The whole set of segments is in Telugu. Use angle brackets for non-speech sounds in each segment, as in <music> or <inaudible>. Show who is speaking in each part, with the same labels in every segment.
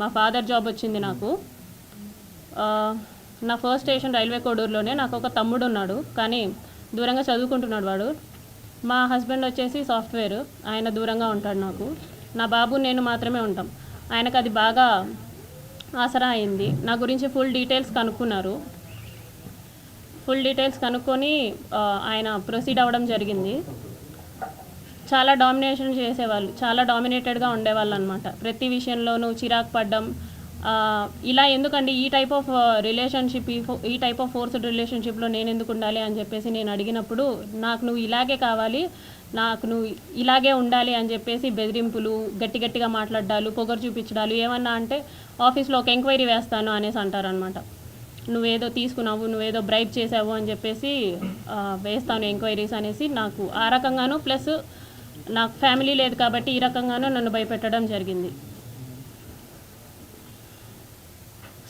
Speaker 1: మా ఫాదర్ జాబ్ వచ్చింది నాకు. నా ఫస్ట్ స్టేషన్ రైల్వే కోడూరులోనే నాకు ఒక తమ్ముడు ఉన్నాడు కానీ దూరంగా చదువుకుంటున్నాడు వాడు. మా హస్బెండ్ వచ్చేసి సాఫ్ట్వేర్ ఆయన దూరంగా ఉంటాడు నాకు. నా బాబు నేను మాత్రమే ఉంటాం. ఆయనకు అది బాగా ఆసరా అయింది. నా గురించి ఫుల్ డీటెయిల్స్ కనుక్కున్నారు. ఫుల్ డీటెయిల్స్ కనుక్కొని ఆయన ప్రొసీడ్ అవ్వడం జరిగింది. చాలా డామినేషన్ చేసేవాళ్ళు చాలా డామినేటెడ్గా ఉండేవాళ్ళు అనమాట ప్రతి విషయంలోనూ చిరాకు పడ్డం ఇలా ఎందుకండి ఈ టైప్ ఆఫ్ రిలేషన్షిప్ ఈ ఈ టైప్ ఆఫ్ ఫోర్స్డ్ రిలేషన్షిప్లో నేను ఎందుకు ఉండాలి అని చెప్పేసి నేను అడిగినప్పుడు నాకు నువ్వు ఇలాగే కావాలి నాకు నువ్వు ఇలాగే ఉండాలి అని చెప్పేసి బెదిరింపులు గట్టి గట్టిగా మాట్లాడాలు పొగరు చూపించడాలు ఏమన్నా అంటే ఆఫీస్లో ఒక ఎంక్వైరీ వేస్తాను అనేసి అంటారనమాట నువ్వేదో తీసుకున్నావు నువ్వేదో బ్రైబ్ చేసావు అని చెప్పేసి వేస్తాను ఎంక్వైరీస్ అనేసి నాకు ఆ రకంగాను ప్లస్ నాకు ఫ్యామిలీ లేదు కాబట్టి ఈ రకంగానూ నన్ను భయపెట్టడం జరిగింది.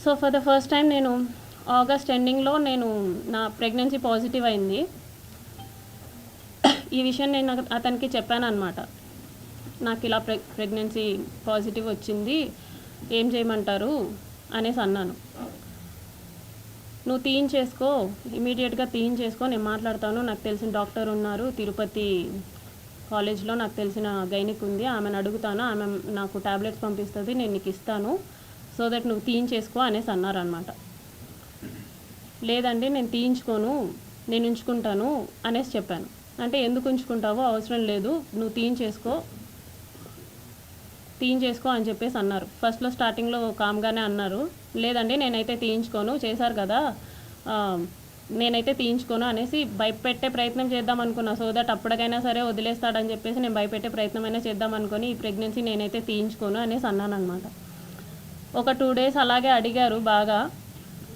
Speaker 1: So for the first time నేను ఆగస్ట్ ఎండింగ్లో నేను నా ప్రెగ్నెన్సీ పాజిటివ్ అయింది. ఈ విషయం నేను అతనికి చెప్పాను అనమాట నాకు ఇలా ప్రెగ్ ప్రెగ్నెన్సీ పాజిటివ్ వచ్చింది ఏం చేయమంటారు అనేసి అన్నాను. నువ్వు తీయించేసుకో ఇమీడియట్గా తీయించేసుకో నేను మాట్లాడతాను నాకు తెలిసిన డాక్టర్ ఉన్నారు తిరుపతి కాలేజ్లో నాకు తెలిసిన గైనిక్ ఉంది. ఆమెను అడుగుతాను. ఆమె నాకు ట్యాబ్లెట్స్ పంపిస్తుంది. నేను నీకు ఇస్తాను. సో దట్ నువ్వు తీయించేసుకో అనేసి అన్నారనమాట లేదండి నేను తీయించుకోను. నేను ఉంచుకుంటాను అనేసి చెప్పాను. అంటే ఎందుకు ఉంచుకుంటావో అవసరం లేదు. నువ్వు తీయించేసుకో. తీయించేసుకో అని చెప్పేసి అన్నారు. ఫస్ట్లో స్టార్టింగ్లో కామ్గానే అన్నారు. లేదండి నేనైతే తీయించుకోను. చేశారు కదా. నేనైతే తీయించుకోను అనేసి భయపెట్టే ప్రయత్నం చేద్దాం అనుకున్నా. సో దట్ అప్పటికైనా సరే వదిలేస్తాడని చెప్పేసి నేను భయపెట్టే ప్రయత్నం అయినా చేద్దాం అనుకుని ఈ ప్రెగ్నెన్సీ నేనైతే తీయించుకోను అనేసి అన్నాను అనమాట ఒక టూ డేస్ అలాగే అడిగారు బాగా.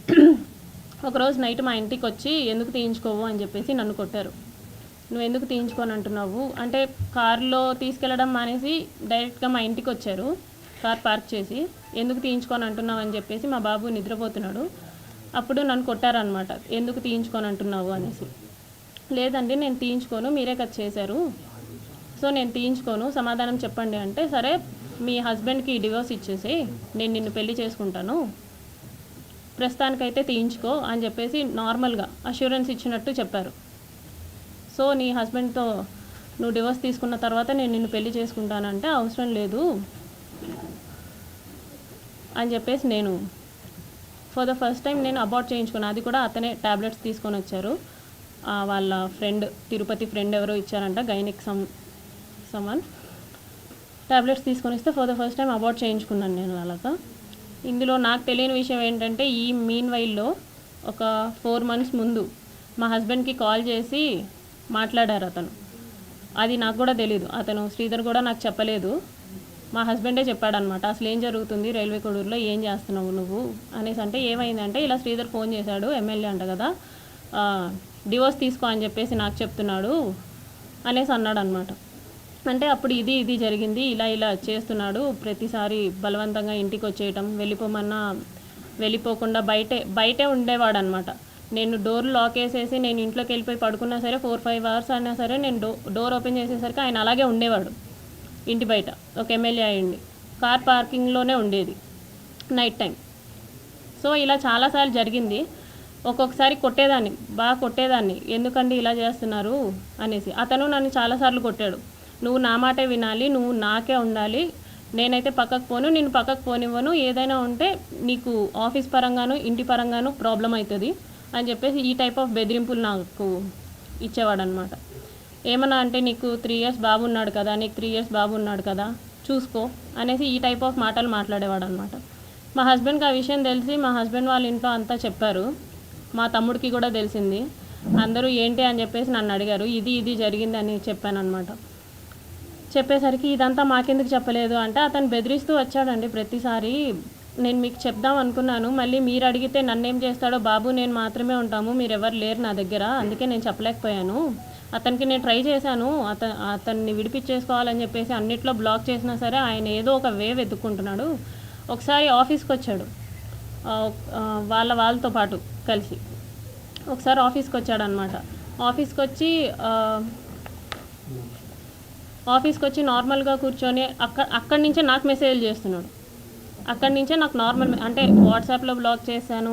Speaker 1: <clears throat> ఒకరోజు నైట్ మా ఇంటికి వచ్చి ఎందుకు తీయించుకోవు అని చెప్పేసి నన్ను కొట్టారు. నువ్వు ఎందుకు తీయించుకొని అంటున్నావు? అంటే కారులో తీసుకెళ్ళడం మానేసి డైరెక్ట్గా మా ఇంటికి వచ్చారు కార్ పార్క్ చేసి ఎందుకు తీయించుకొని అంటున్నావు? అని చెప్పేసి మా బాబు నిద్రపోతున్నాడు. అప్పుడు నన్ను కొట్టారనమాట ఎందుకు తీయించుకొని అంటున్నావు? అనేసి. లేదండి నేను తీయించుకోను మీరే కదా చేశారు. సో నేను తీయించుకోను సమాధానం చెప్పండి అంటే సరే మీ హస్బెండ్కి డివోర్స్ ఇచ్చేసి నేను నిన్ను పెళ్ళి చేసుకుంటాను. ప్రస్తుతానికైతే తీయించుకో అని చెప్పేసి నార్మల్గా అష్యూరెన్స్ ఇచ్చినట్టు చెప్పారు. సో నీ హస్బెండ్తో నువ్వు డివోర్స్ తీసుకున్న తర్వాత నేను నిన్ను పెళ్ళి చేసుకుంటానంటే అవసరం లేదు అని చెప్పేసి నేను ఫర్ ద ఫస్ట్ టైం నేను అబార్ట్ చేయించుకున్నాను అది కూడా అతనే ట్యాబ్లెట్స్ తీసుకొని వచ్చారు. వాళ్ళ ఫ్రెండ్ తిరుపతి ఫ్రెండ్ ఎవరో ఇచ్చారంట గైనిక్ సమ్ సమ్మన్ ట్యాబ్లెట్స్ తీసుకొని ఇస్తే for the first time abort చేయించుకున్నాను నేను వాళ్ళతో. ఇందులో నాకు తెలియని విషయం ఏంటంటే ఈ మీన్ వైల్లో ఒక ఫోర్ మంత్స్ ముందు మా హస్బెండ్కి కాల్ చేసి మాట్లాడారు అతను. అది నాకు కూడా తెలీదు. అతను శ్రీధర్ కూడా నాకు చెప్పలేదు. మా హస్బెండే చెప్పాడనమాట అసలు ఏం జరుగుతుంది? రైల్వే కొడూరులో ఏం చేస్తున్నావు నువ్వు? అనేసి అంటే ఏమైందంటే ఇలా శ్రీధర్ ఫోన్ చేశాడు ఎమ్మెల్యే అంట కదా డివోర్స్ తీసుకో అని చెప్పేసి నాకు చెప్తున్నాడు అనేసి అన్నాడు అనమాట అంటే అప్పుడు ఇది ఇది జరిగింది ఇలా ఇలా చేస్తున్నాడు ప్రతిసారి బలవంతంగా ఇంటికి వచ్చేయటం వెళ్ళిపోమన్నా వెళ్ళిపోకుండా బయటే బయటే ఉండేవాడు అనమాట నేను డోర్ లాక్ వేసేసి నేను ఇంట్లోకి వెళ్ళిపోయి పడుకున్నా సరే ఫోర్ ఫైవ్ అవర్స్ అయినా సరే నేను డో డోర్ ఓపెన్ చేసేసరికి ఆయన అలాగే ఉండేవాడు. ఇంటి బయట. ఒక ఎమ్మెల్యే అయ్యండి. కార్ పార్కింగ్లోనే ఉండేది. Night time. సో ఇలా చాలాసార్లు జరిగింది. ఒక్కొక్కసారి కొట్టేదాన్ని. బాగా కొట్టేదాన్ని. ఎందుకండి ఇలా చేస్తున్నారు? అనేసి. అతను నన్ను చాలాసార్లు కొట్టాడు. నువ్వు నా మాటే వినాలి. నువ్వు నాకే ఉండాలి. నేనైతే పక్కకు పోను. నేను పక్కకు పోనివ్వను. ఏదైనా ఉంటే నీకు ఆఫీస్ పరంగాను ఇంటి పరంగాను ప్రాబ్లం అవుతుంది అని చెప్పేసి ఈ టైప్ ఆఫ్ బెదిరింపులు నాకు ఇచ్చేవాడు అనమాట ఏమన్నా అంటే నీకు త్రీ ఇయర్స్ బాబు ఉన్నాడు కదా నీకు త్రీ ఇయర్స్ బాబు ఉన్నాడు కదా చూసుకో అనేసి ఈ టైప్ ఆఫ్ మాటలు మాట్లాడేవాడు అనమాట మా హస్బెండ్కి ఆ విషయం తెలిసి మా హస్బెండ్ వాళ్ళ ఇంట్లో అంతా చెప్పారు. మా తమ్ముడికి కూడా తెలిసింది. అందరూ ఏంటి అని చెప్పేసి నన్ను అడిగారు. ఇది ఇది జరిగిందని చెప్పాను అనమాట చెప్పేసరికి ఇదంతా మాకెందుకు చెప్పలేదు అంటే అతను బెదిరిస్తూ వచ్చాడండి ప్రతిసారి. నేను మీకు చెప్దాం అనుకున్నాను. మళ్ళీ మీరు అడిగితే నన్ను ఏం చేస్తాడో బాబు నేను మాత్రమే ఉంటాము. మీరు ఎవరు లేరు నా దగ్గర. అందుకే నేను చెప్పలేకపోయాను. అతనికి నేను ట్రై చేశాను అత అతన్ని విడిపించేసుకోవాలని చెప్పేసి అన్నిట్లో బ్లాక్ చేసినా సరే ఆయన ఏదో ఒక వే వెతుక్కుంటున్నాడు. ఒకసారి ఆఫీస్కి వచ్చాడు. వాళ్ళ వాళ్ళతో పాటు కలిసి. ఒకసారి ఆఫీస్కి వచ్చాడనమాట. ఆఫీస్కి వచ్చి ఆఫీస్కి వచ్చి నార్మల్గా కూర్చొని అక్కడ అక్కడి నుంచే నాకు మెసేజ్ చేస్తున్నాడు. అక్కడి నుంచే నాకు నార్మల్ అంటే వాట్సాప్లో బ్లాక్ చేశాను.